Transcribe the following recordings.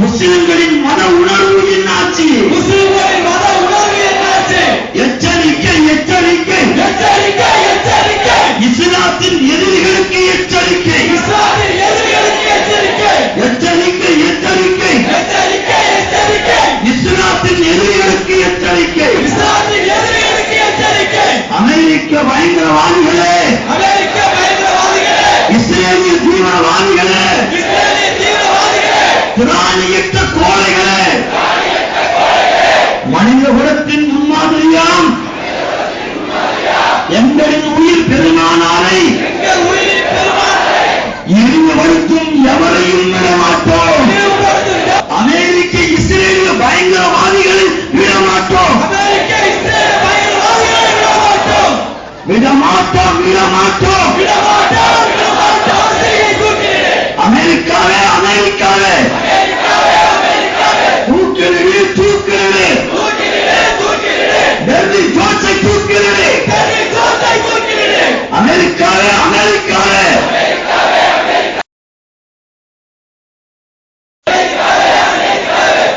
முஸ்லிம்களின் மத உணர்வு என்னாச்சு? முஸ்லிம்களின் மத உணர்வு என்னாச்சு? எச்சரிக்கை எச்சரிக்கை. எச்சரிக்கை எச்சரிக்கை. இஸ்லாத்தின் எதிரிகளுக்கு எச்சரிக்கை. இஸ்லாமின் எதிரிகளுக்கு எச்சரிக்கை. எச்சரிக்கை எச்சரிக்கை. எச்சரிக்கை எச்சரிக்கை. இஸ்லாத்தின் எதிரிகளுக்கு எச்சரிக்கை. இஸ்லாமின் எதிரிகளுக்கு எச்சரிக்கை. அமெரிக்க பயங்கரவாதிகளே. அமெரிக்க பயங்கரவாதிகளே. இஸ்ரேலிய தீவிரவாதிகளே. இஸ்ரேலிய திராணியிட்ட கோழைகளே. மனித குலத்தின் முன்மாதிரியாம். எங்களின் உயிர் பெருமானாரை இருவருக்கும் எவரையும் விடமாட்டோம். அமெரிக்க இஸ்ரேலிய பயங்கரவாதிகளை விடமாட்டோம் விடமாட்டோம். விடமாட்டோம் விடமாட்டோம். அமெரிக்காவே அமெரிக்காவே. தூக்கிடுவே தூக்கிடுவே டெல்லி ஜோஸை தூக்கிடுவே அமெரிக்காவே அமெரிக்காவே.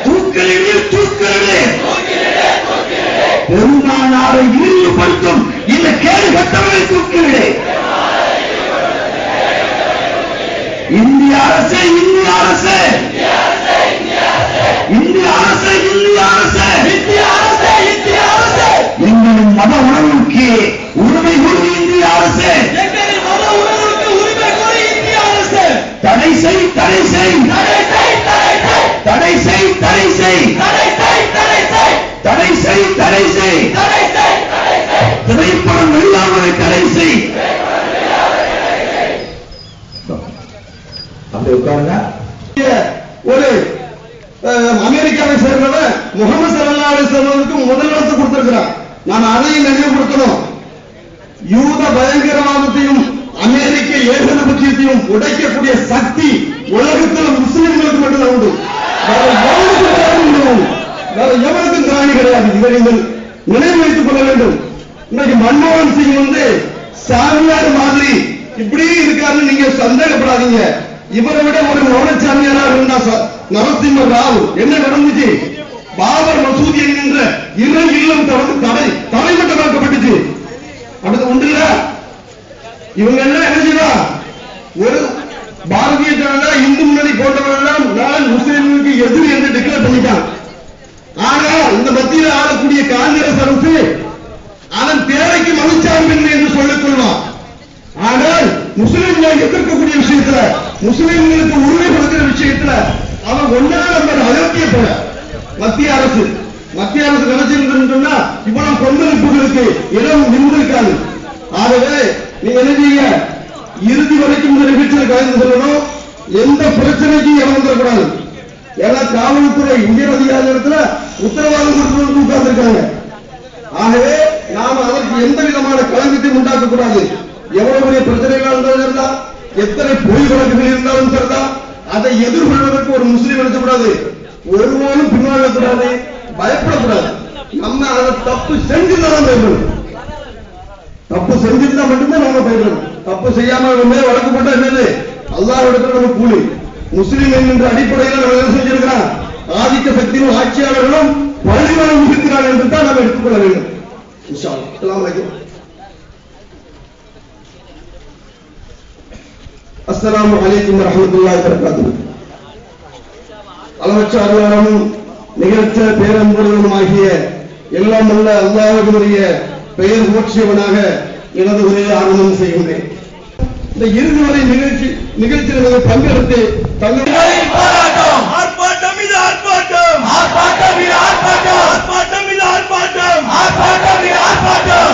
தூக்கிடுவே தூக்கிடுவே பெருமானாரை இழிவுபடுத்தும் இந்த கேடு கட்டவரை தூக்கிவிடு இந்திய அரசு இந்திய அரசு. இந்திய அரசு இந்திய அரசு. ஒரு அமெரிக்காவை சேர்ந்தவன் முகமது சல்லா அலிஸ்லாமுக்கு முதல் இடத்தை கொடுத்திருக்கிறான் நான் அதையும் நினைவுபடுத்தணும் யூத பயங்கரவாதத்தையும் அமெரிக்க ஏகதபட்சத்தையும் உடைக்கக்கூடிய சக்தி உலகத்தில் முஸ்லிம்களுக்கு மட்டும்தான் உண்டு. வேற எவருக்கும் திராணி கிடையாது. திராணி கிடையாது. இதை நீங்கள் நினைவு வைத்துக் கொள்ள வேண்டும். இன்னைக்கு மன்மோகன் சிங் வந்து சாமியார் மாதிரி இப்படி இருக்காருன்னு நீங்க சந்தேகப்படாதீங்க. இவரை விட ஒரு மௌனச்சாமியாரா இருந்தா சார் நரசிம்ம ராவ். என்ன நடந்துச்சு? பாபர் மசூதி என்கின்ற இரு இல்லம் தனது தடை தடைமட்டமாக்கப்பட்டுச்சு அடுத்து உண்டு இவங்க எல்லாம் என்ன செய்வா? ஒரு பாரதிய ஜனதா இந்து முன்னணி போன்றவர்கள் நான் முஸ்லிம்களுக்கு எதிர் என்று டிக்ளேர் பண்ணிட்டான் ஆனா இந்த மத்தியில் ஆளக்கூடிய காங்கிரஸ் அரசு அதன் தேவைக்கு மனுச்சார்பின்மை என்று சொல்லிக் கொள்வான். முஸ்லிம்களை எதிர்க்கக்கூடிய விஷயத்துல முஸ்லிம்களுக்கு உரிமை கொடுக்கிற விஷயத்துல அவன் ஒன்னா நம்பர் அயோக்கிய போல. மத்திய அரசு மத்திய அரசு நினைச்சிருந்ததுன்னு சொன்னா இவ்வளவு கொந்தளிப்புகளுக்கு இடம் நின்றிருக்காது ஆகவே நீங்க என்ன இறுதி வரைக்கும் இந்த நிகழ்ச்சியில் கலந்து சொல்லணும் எந்த பிரச்சனைக்கும் இடம் வந்துடக்கூடாது. ஏன்னா காவல்துறை உயர் அதிகாரிகளத்துல உத்தரவாதம் கொடுத்து உட்கார்ந்துருக்காங்க. ஆகவே நாம் அதற்கு எந்த விதமான களங்கத்தையும் உண்டாக்கக்கூடாது. எவ்வளவு பெரிய பிரச்சனைகள் இருந்தாலும் சரிதான். எத்தனை பொய் வழக்குகள் இருந்தாலும் சரிதான். அதை எதிர்கொள்வதற்கு ஒரு முஸ்லீம் எடுக்கக்கூடாது ஒருவனும் பின்வாங்கக்கூடாது பயப்படக்கூடாது. நம்ம அதை தப்பு செஞ்சிருந்தாலும் பயப்படணும் தப்பு செஞ்சிருந்தா மட்டும்தான் நம்ம பயப்படணும் தப்பு செய்யாம உண்மையை வழக்கு போட்டா என்னது? அல்லாஹ் இடத்துல நம்ம கூலி. முஸ்லீம் என்கின்ற அடிப்படையில் நம்ம என்ன செஞ்சிருக்கிறான் ஆதிக்க சக்தியும் ஆட்சியாளர்களும் வழிவரம் இருக்கிறார் என்று தான் நாம் எடுத்துக்கொள்ள வேண்டும். இன்ஷா அல்லாஹ். அஸ்லாம் வலைக்கும் வரமத்துல்லாய் வரகாத்து அளவற்ற நிகழ்த்த பேரன்புடனும் ஆகிய எல்லாம் உள்ள அல்லாஹினுடைய பெயர் போற்றியவனாக எனது உரையை ஆரம்பம் செய்கின்றேன். இந்த இறுதி வரை நிகழ்ச்சி நிகழ்ச்சியில் எனக்கு பங்கெடுத்து தங்களுடைய போராட்டம் ஆர்ப்பாட்டம் இது ஆர்ப்பாட்டம்! ஆர்ப்பாட்டம் இது ஆர்ப்பாட்டம்! ஆர்ப்பாட்டம் இது ஆர்ப்பாட்டம்! ஆர்ப்பாட்டம் இது ஆர்ப்பாட்டம்!